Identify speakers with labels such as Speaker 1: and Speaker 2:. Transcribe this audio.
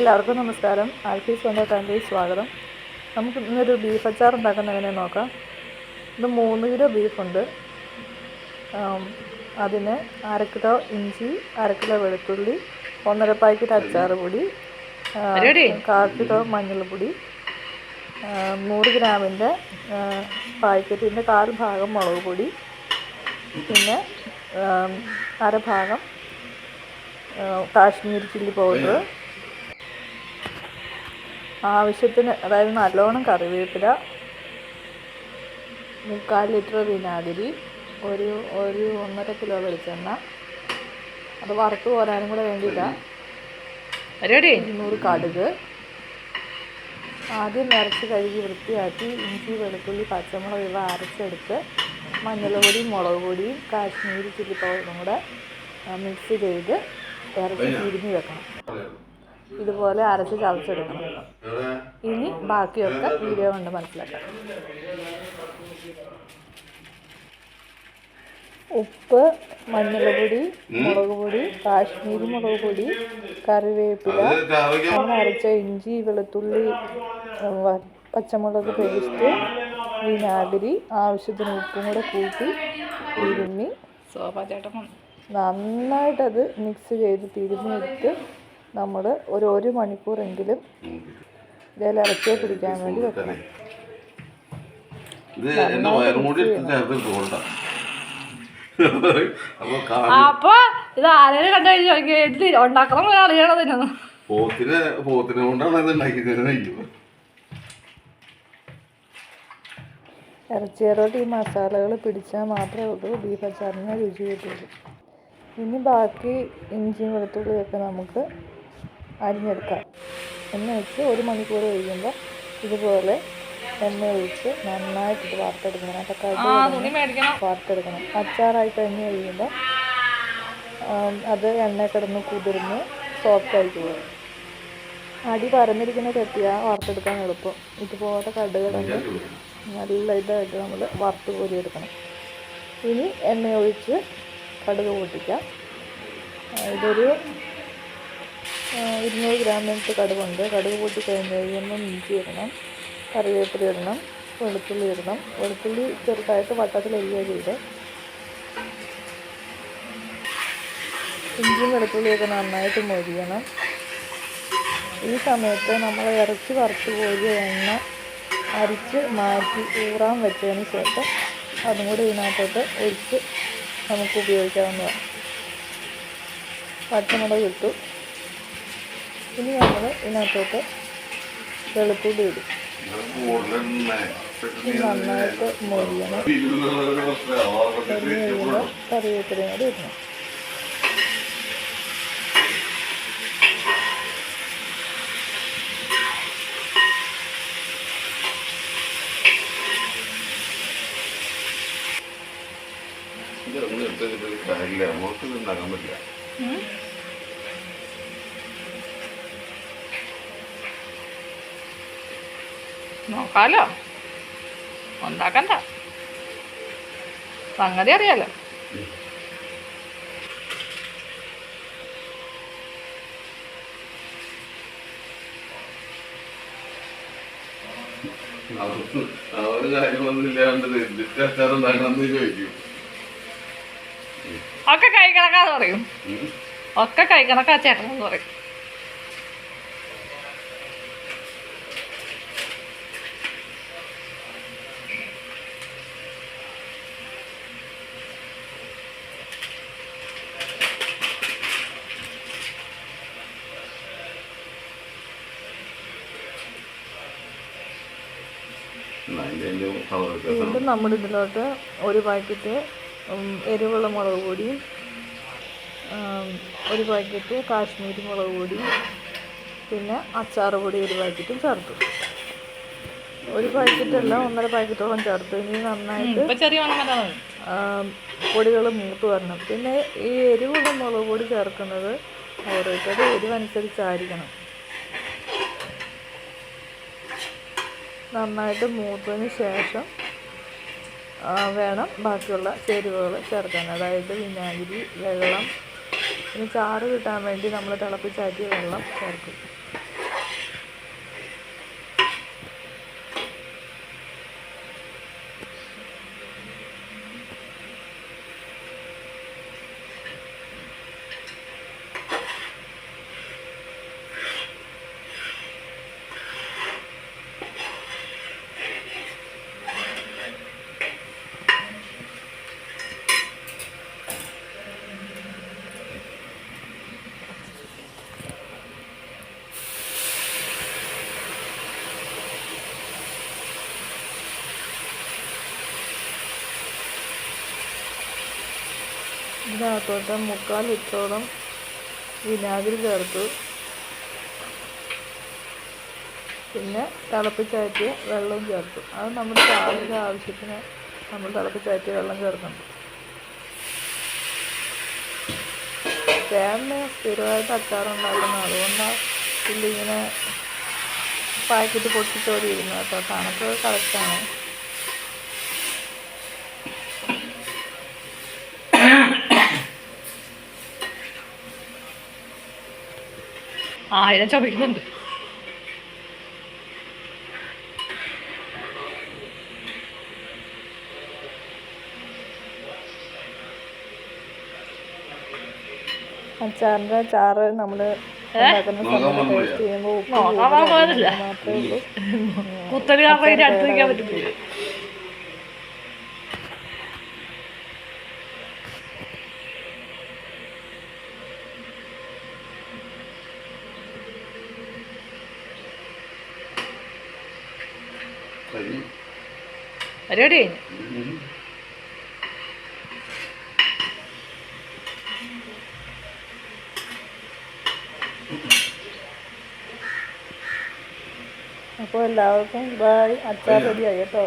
Speaker 1: എല്ലാവർക്കും നമസ്കാരം. ആൽഫീസ് വന്ന ടൈമിലേക്ക് സ്വാഗതം. നമുക്ക് ഇന്നൊരു ബീഫ് അച്ചാർ ഉണ്ടാക്കുന്ന എങ്ങനെ നോക്കാം. ഇത് മൂന്ന് കിലോ ബീഫുണ്ട്. അതിന് അര കിലോ ഇഞ്ചി അര കിലോ വെളുത്തുള്ളി ഒന്നര പാക്കറ്റ് അച്ചാർ പൊടി കാൽ കിലോ മഞ്ഞൾപ്പൊടി നൂറ് ഗ്രാമിന്റെ പാക്കറ്റിന്റെ കാൽ ഭാഗം മുളക് പൊടി പിന്നെ അരഭാഗം കാശ്മീരി ചില്ലി പൗഡർ ആവശ്യത്തിന് അതായത് നല്ലോണം കറിവേപ്പില മുക്കാൽ ലിറ്റർ വിനാഗിരി ഒരു ഒരു ഒന്നര കിലോ വെളിച്ചെണ്ണ. അത് വറുത്ത് പോരാനും കൂടെ
Speaker 2: വേണ്ടിയിട്ടാണ്
Speaker 1: ഇരുന്നൂറ് കടുക്. ആദ്യം നിറച്ച് കഴുകി വൃത്തിയാക്കി ഇഞ്ചി വെളുത്തുള്ളി പച്ചമുളക് ഇവ അരച്ചെടുത്ത് മഞ്ഞൾപൊടിയും മുളക് പൊടിയും കാശ്മീരി ചില്ലി പൗഡറും കൂടെ മിക്സ് ചെയ്ത് ഇറച്ചി തിരിഞ്ഞ് വെക്കണം. ഇതുപോലെ അരച്ച് ചതച്ചെടുക്കണം. ഇനി ബാക്കിയൊക്കെ വീഡിയോ കൊണ്ട് മനസ്സിലാക്കാം. ഉപ്പ് മഞ്ഞൾപ്പൊടി മുളക് പൊടി കാശ്മീരി മുളക് പൊടി കറിവേപ്പില അരച്ച ഇഞ്ചി വെളുത്തുള്ളി പച്ചമുളക് പേസ്റ്റ് വിനാഗിരി ആവശ്യത്തിന് ഉപ്പും കൂടെ കൂട്ടി തിരുമ്മി നന്നായിട്ടത് മിക്സ് ചെയ്ത് തിരുമ്മിയെടുത്ത് നമ്മൾ ഒരു ഒരു മണിക്കൂറെങ്കിലും ഇതിൽ ഇറച്ചിയെ പിടിക്കാൻ വേണ്ടി വെക്കണം.
Speaker 3: ഇത് അപ്പൊ
Speaker 2: ഇത് ആരെയും കണ്ടു കഴിഞ്ഞാൽ ചോദിക്കും എന്ത് ഉണ്ടാക്കണം എന്ന് അറിയണതിനൊന്ന്
Speaker 3: പോത്തിനെ പോത്തിനെ കൊണ്ടാണ് ഇത് ഉണ്ടാക്കിയത്.
Speaker 1: ഇറച്ചിയറോട്ട് ഈ മസാലകൾ പിടിച്ചാൽ മാത്രമേ ഉള്ളൂ. ബീഫ് അച്ചാറിന് രുചി കിട്ടുള്ളൂ ഇനി ബാക്കി ഇഞ്ചിയും വെളുത്തുള്ളിയൊക്കെ നമുക്ക് അരിഞ്ഞെടുക്കാം. എണ്ണ ഒഴിച്ച് ഒരു മണിക്കൂർ കഴിയുമ്പോൾ ഇതുപോലെ എണ്ണ ഒഴിച്ച് നന്നായിട്ട് വാർത്തെടുക്കണം. അതൊക്കെ വാർത്തെടുക്കണം
Speaker 2: ആ
Speaker 1: കടുക്
Speaker 2: തുണി മേടിക്കണം.
Speaker 1: വറുത്തെടുക്കണം അച്ചാറായി കഴിഞ്ഞ് കഴിയുമ്പോൾ അത് എണ്ണ കിടന്ന് കുതിർന്ന് സോഫ്റ്റ് ആയിട്ട് പോകും. അടി പരന്നിരിക്കുന്ന കെട്ടിയാൽ വറുത്തെടുക്കാൻ എളുപ്പം. ഇതുപോലെ കടുകിടന്ന് നല്ല ഇതായിട്ട് നമ്മൾ വറുത്ത് കോരിയെടുക്കണം ഇനി എണ്ണ ഒഴിച്ച് കടുക് പൊട്ടിക്കാം. ഇതൊരു ആ, ഗ്രാം എടുത്ത് കടുകുണ്ട് കടുക് പൊട്ടി കഴിഞ്ഞ് കഴിയുമ്പോൾ ഇഞ്ചി ഇടണം. കറിവേപ്പില ഇടണം. വെളുത്തുള്ളി ഇടണം. വെളുത്തുള്ളി ചെറുതായിട്ട് വട്ടത്തിൽ എരിയുക ചെയ്ത്. ഇഞ്ചിയും വെളുത്തുള്ളിയൊക്കെ നന്നായിട്ട് മൊരിയണം. ഈ സമയത്ത് നമ്മൾ ഇറച്ചി വറുത്ത് കോരിയ എണ്ണ അരിച്ച് മാറ്റി ഊറാൻ വെച്ചതിന് ശേഷം അതും കൂടി ഇതിനകത്തോട്ട് ഒഴിച്ച് നമുക്ക് ഉപയോഗിക്കാവുന്നതാണ്. പച്ചമുളക് ഇട്ടു. ഇനി നമ്മൾ ഇതിനകത്തോട്ട് വെളുത്തുള്ളി ഇടും. നന്നായിട്ട് മൊരിയണം. കഴിയുമ്പോൾ കറിവേപ്പിലയും കൂടി ഇടണം.
Speaker 3: ഇതൊന്നും എടുത്തിട്ട് കാര്യമില്ല. നമുക്ക് ഉണ്ടാക്കാൻ പറ്റില്ല.
Speaker 2: നോക്കാലോ. ഉണ്ടാക്കണ്ട. സംഗതി അറിയാലോ.
Speaker 3: അവർ കാര്യങ്ങളൊന്നും ഇല്ലാണ്ട് എന്തിട്ട് അച്ചാർ ഉണ്ടാക്കണമെന്ന് ചോദിക്കും.
Speaker 2: ഒക്കെ കഴിക്കണക്കാന്ന് പറയും.
Speaker 3: ഉം.
Speaker 2: ഒക്കെ കൈ കണക്കാ എന്ന് പറയും.
Speaker 1: വീണ്ടും നമ്മൾ ഇതിലോട്ട് ഒരു പാക്കറ്റ് എരിവുള്ള മുളക് പൊടി ഒരു പാക്കറ്റ് കാശ്മീരി മുളക് പൊടി പിന്നെ അച്ചാർ പൊടി ഒരു പാക്കറ്റും ചേർത്തു. ഒരു പാക്കറ്റ് അല്ല ഒന്നര പാക്കറ്റോളം ചേർത്തു. ഇനി നന്നായിട്ട് പൊടികൾ മൂത്ത് വരണം. പിന്നെ ഈ എരിവുള്ള മുളക് പൊടി ചേർക്കുന്നത് ഓരോരുത്തരുടെ എരിവനുസരിച്ചായിരിക്കണം. നന്നായിട്ട് മൂത്തതിന് ശേഷം വേണം ബാക്കിയുള്ള ചേരുവകൾ ചേർക്കാൻ. അതായത് വിനാഗിരി വെള്ളം ഇനി ചാറ് കിട്ടാൻ വേണ്ടി നമ്മൾ തിളപ്പിച്ചാറ്റിയ വെള്ളം ചേർക്കും. ഇതിനകത്തോട്ട് മുക്കാൽ ലിറ്ററോളം വിനാഗിരി ചേർത്തു. പിന്നെ തിളപ്പിച്ചാറ്റിയ വെള്ളവും ചേർത്തു. അത് നമ്മുടെ ചാറിന്റെ ആവശ്യത്തിന് നമ്മൾ തിളപ്പിച്ചാറ്റിയ വെള്ളം ചേർക്കണം ചേട്ടന് സ്ഥിരമായിട്ട് അച്ചാറുണ്ടാക്കുന്ന അതുകൊണ്ടാണ് പുള്ളിങ്ങനെ പാക്കറ്റ് പൊട്ടിച്ചോടിയിരുന്നു കേട്ടോ കണക്ക് കറക്റ്റാണ്
Speaker 2: ആയിരം ചവയ്ക്കുന്നുണ്ട്
Speaker 1: അച്ചാറിന്റെ ചാറ് നമ്മൾ ഉണ്ടാക്കുന്ന സമയത്ത് ടേസ്റ്റ് ചെയ്യുമ്പോൾ മാത്രമേ ഉള്ളൂ.
Speaker 2: അടുത്ത് നിൽക്കാൻ പറ്റുന്നില്ല പരിപാടി കഴിഞ്ഞു.
Speaker 1: അപ്പോൾ എല്ലാവർക്കും ബായ് അച്ചാർ റെഡിയായി കേട്ടോ.